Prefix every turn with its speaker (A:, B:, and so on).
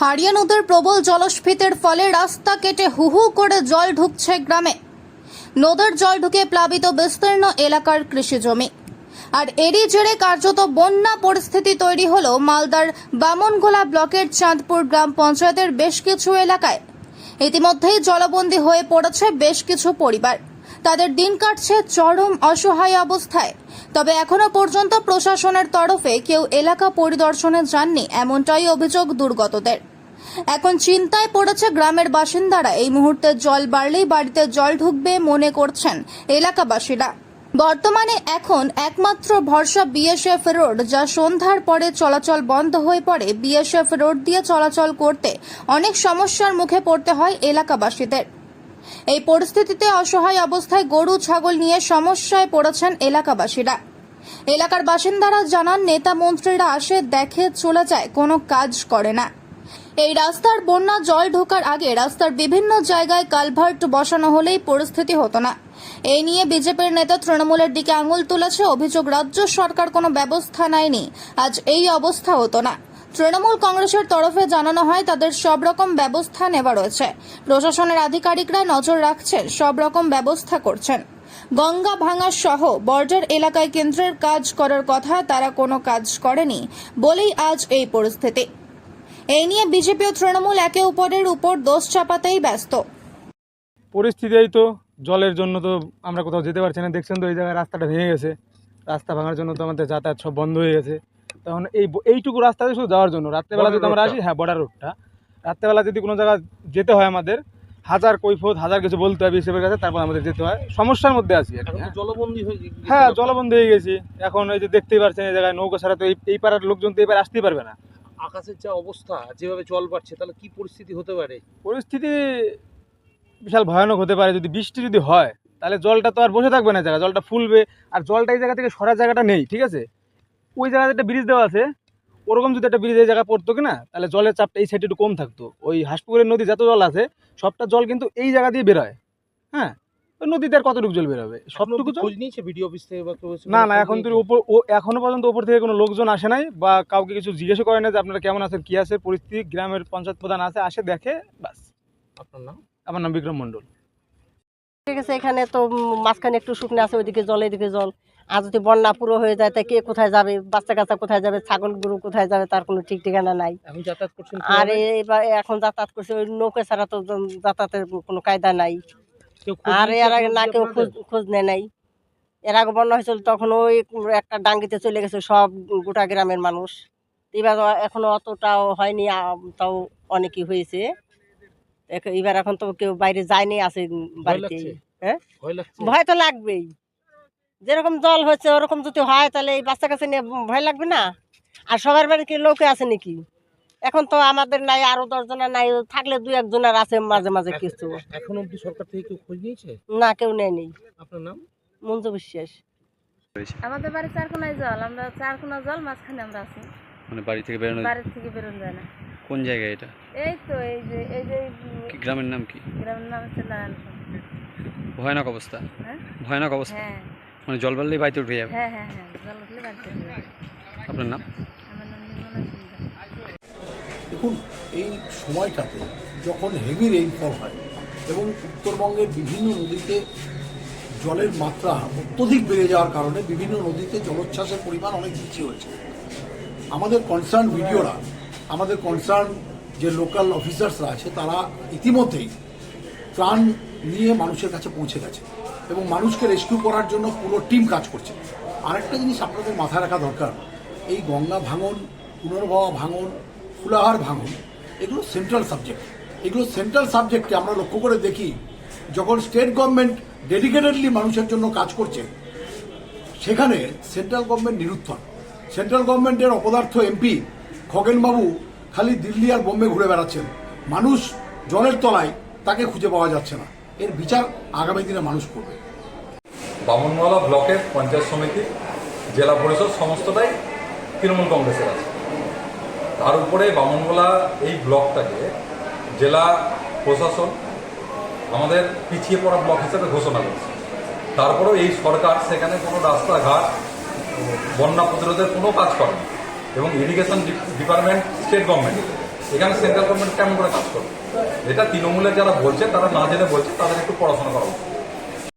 A: হারিয়া নদের প্রবল জলস্ফীতির ফলে রাস্তা কেটে হু হু করে জল ঢুকছে গ্রামে। নদের জল ঢুকে প্লাবিত বিস্তীর্ণ এলাকার কৃষি জমি। আর এরই জেরে কার্যত বন্যা পরিস্থিতি তৈরি হলো মালদার বামনগোলা ব্লকের চাঁদপুর গ্রাম পঞ্চায়েতের বেশ কিছু এলাকায়। ইতিমধ্যেই জলবন্দী হয়ে পড়েছে বেশ কিছু পরিবার। তাদের দিন কাটছে চরম অসহায় অবস্থায়। তবে এখনও পর্যন্ত প্রশাসনের তরফে কেউ এলাকা পরিদর্শনে যাননি, এমনটাই অভিযোগ দুর্গতদের। এখন চিন্তায় পড়েছে গ্রামের বাসিন্দারা, এই মুহূর্তে জল বাড়লেই বাড়িতে জল ঢুকবে মনে করছেন এলাকাবাসীরা। বর্তমানে এখন একমাত্র ভরসা বিএসএফ রোড, যা সন্ধ্যার পরে চলাচল বন্ধ হয়ে পড়ে। বিএসএফ রোড দিয়ে চলাচল করতে অনেক সমস্যার মুখে পড়তে হয় এলাকাবাসীদের। এই পরিস্থিতিতে অসহায় অবস্থায় গরু, ছাগল নিয়ে সমস্যায় পড়েছেন এলাকাবাসীরা। এলাকার বাসিন্দারা জানান, নেতা মন্ত্রীরা আসে, দেখে চলে যায়, কোনো কাজ করে না। এই রাস্তার বন্যা জল ঢোকার আগে রাস্তার বিভিন্ন জায়গায় কালভার্ট বসানো হলেই পরিস্থিতি হতো না। এই নিয়ে বিজেপির নেতা তৃণমূলের দিকে আঙুল তুলেছে, অভিযোগ রাজ্য সরকার কোনো ব্যবস্থা নেয়নি। আজ এই অবস্থা হতো না। তৃণমূল কংগ্রেসের তরফে জানানো হয়, তাদের সব রকম ব্যবস্থা নেওয়া রয়েছে। প্রশাসনের আধিকারিকরা নজর রাখছেন সব রকম ব্যবস্থা করছেন। গঙ্গা ভাঙা সহ বর্ডার এলাকায় কেন্দ্রের কাজ করার কথা তারা কোনো কাজ করেনি বলেই আজ এই পরিস্থিতি। এই নিয়ে বিজেপি ও তৃণমূল একে অপরের উপর দোষ চাপাতেই ব্যস্ত।
B: পরিস্থিতি তো জলের জন্য তো আমরা কোথাও যেতে পারছি না। দেখছেন তো এই জায়গায় রাস্তাটা ভেঙে গেছে। রাস্তা ভাঙার জন্য তো আমাদের যাতায়াত সব বন্ধ হয়ে গেছে। তখন এই এইটুকু রাস্তাতে শুধু যাওয়ার জন্য। রাত্রেবেলা যদি আমরা আসি হ্যাঁ বর্ডার রোডটা রাত্রেবেলা যদি কোনো জায়গায় যেতে হয় আমাদের হাজার কৈফত হাজার কিছু বলতে হবে হিসেবের কাছে তারপর আমাদের যেতে হয়। সমস্যার মধ্যে আছি হ্যাঁ।
C: জলবন্দী হয়ে
B: হ্যাঁ জলবন্ধ হয়ে গেছি। এখন এই যে দেখতেই পারছেন এই জায়গায় নৌকা ছাড়া তো এই পাড়ার লোকজন তো এই পারে আসতেই পারবে না।
C: আকাশের যা অবস্থা যেভাবে জল বাড়ছে তাহলে কি পরিস্থিতি হতে পারে?
B: পরিস্থিতি বিশাল ভয়ানক হতে পারে। যদি বৃষ্টি যদি হয় তাহলে জলটা তো আর বসে থাকবে না জায়গা জলটা ফুলবে আর জলটা এই জায়গা থেকে সরার জায়গাটা নেই ঠিক আছে? ওই জায়গাতে একটা ব্রিজ দেওয়া আছে। ওরকম যদি একটা ব্রিজ এই জায়গায় পড়তো কি না তাহলে জলের চাপটা এই সাইডে একটু কম থাকতো। ওই হাঁসপুকুরের নদী যত জল আছে সবটা জল কিন্তু এই জায়গা দিয়ে বেরোয়। হ্যাঁ? নদীতে আর কতটুকু জল বেরোবে? সবটুকু জল?
C: খোঁজ নিয়েছে ভিডিও অফিস থেকে বা
B: না না এখন তো
C: নিয়েছে?
B: উপর ও এখনও পর্যন্ত উপর থেকে কোনো লোকজন আসে নাই বা কাউকে কিছু জিজ্ঞেস করে না যে আপনারা কেমন আছেন কি আছে পরিস্থিতি গ্রামের পঞ্চায়েত প্রধান আছে আসে দেখে বাস
C: আপনার নাম?
B: আমার নাম বিক্রম মণ্ডল।
D: ঠিক আছে এখানে তো মাঝখানে একটু শুকনো আছে ওইদিকে জল এদিকে জল। আর যদি বন্যা পুরো হয়ে যায় তা কে কোথায় যাবে? বাচ্চা কাচ্চা কোথায় যাবে? ছাগল গরু কোথায় যাবে? তার কোনো ঠিক ঠিকানা নাই। আর এবার এখন যাতায়াত করছে ওই নৌকা ছাড়া তো যাতায়াতের কোনো কায়দা নাই। আর এর আগে না কেউ খোঁজ খোঁজ নেয় নাই। এর আগে বন্যা হয়েছিল তখন ওই একটা ডাঙ্গিতে চলে গেছে সব গোটা গ্রামের মানুষ। এবার এখনও অতটাও হয়নি তাও অনেকই হয়েছে। এবার এখন তো কেউ বাইরে যায়নি আছে
C: বাড়িতে
D: হ্যাঁ?
C: ভয়
D: তো লাগবেই। যেরকম জল হচ্ছে ওরকম যদি হয় তাহলে এই বাচ্চা কাছে নিয়ে ভয় লাগবে না? আর সবার বাড়ি কি লোকে আছে নাকি? এখন তো আমাদের নাই আরও দশজনের নাই থাকলে দুই একজনের আছে মাঝে মাঝে কিছু।
C: এখন অব্দি সরকার থেকে কেউ খোঁজ নিয়েছে?
D: না কেউ নেয়নি।
C: আপনার নাম?
D: মঞ্জু বিশ্বাস।
E: আমাদের বাড়ি চারকোনায় জল আমরা চারকোনা জল মাঝখানে আমরা আছি।
F: মানে বাড়ি থেকে বেরোনো
E: বাড়ির থেকে বেরোন যায় না।
F: কোন জায়গায় এটা?
E: এই তো এই যে এই যে
F: কি গ্রামের নাম কি?
E: গ্রামের নাম হচ্ছে নারায়ণপুর
F: ভয়ানক অবস্থা।
E: হ্যাঁ?
F: ভয়ানক অবস্থা।
E: হ্যাঁ।
F: মানে জল বাড়লেই বাড়িতে উঠে যাবে?
E: হ্যাঁ হ্যাঁ হ্যাঁ জল উঠলে বাড়িতে চলে যাবে।
F: আপনার নাম?
E: আমার নাম নির্মলা
G: দেখুন এই সময়টাতে যখন হেভি রেইনফল হয় এবং উত্তরবঙ্গের বিভিন্ন নদীতে জলের মাত্রা অত্যধিক বেড়ে যাওয়ার কারণে বিভিন্ন নদীতে জলোচ্ছ্বাসের পরিমাণ অনেক বেশি হয়েছে। আমাদের কনসার্ন ভিডিওরা আমাদের কনসার্ন যে লোকাল অফিসার্সরা আছে তারা ইতিমধ্যেই ত্রাণ নিয়ে মানুষের কাছে পৌঁছে গেছে। এবং মানুষকে রেস্কিউ করার জন্য পুরো টিম কাজ করছে। আরেকটা জিনিস আপনাদের মাথায় রাখা দরকার, এই গঙ্গা ভাঙন পুনর্ভবা ভাঙন, ফুলাহার ভাঙন, এগুলো সেন্ট্রাল সাবজেক্ট এগুলো সেন্ট্রাল সাবজেক্টকে আমরা লক্ষ্য করে দেখি, যখন স্টেট গভর্নমেন্ট ডেডিকেটেডলি মানুষের জন্য কাজ করছে, সেখানে সেন্ট্রাল গভর্নমেন্ট নিরুত্তর। সেন্ট্রাল গভর্নমেন্টের অপদার্থ এমপি খগেনবাবু খালি দিল্লি আর বোম্বে ঘুরে বেড়াচ্ছেন। মানুষ জলের তলায় তাকে খুঁজে পাওয়া যাচ্ছে না। এর বিচার আগামী দিনে মানুষ করবে।
H: বামনওয়ালা ব্লকের পঞ্চায়েত সমিতি, জেলা পরিষদ, সমস্তটাই তৃণমূল কংগ্রেসের আছে। তার উপরে বামনগোলা এই ব্লকটাকে জেলা প্রশাসন আমাদের পিছিয়ে পড়া ব্লক হিসেবে ঘোষণা করেছে। তারপরেও এই সরকার সেখানে কোনো রাস্তাঘাট, বন্যা প্রতিরোধের কোনো কাজ করে এবং ইরিগেশন ডিপার্টমেন্ট স্টেট গভর্নমেন্ট এখানে সেন্ট্রাল গভর্নমেন্ট কেমন করে কাজ করবে? এটা তৃণমূলের যারা বলছে, তারা না জেনে বলছে, তাদের একটু পড়াশোনা করা উচিত।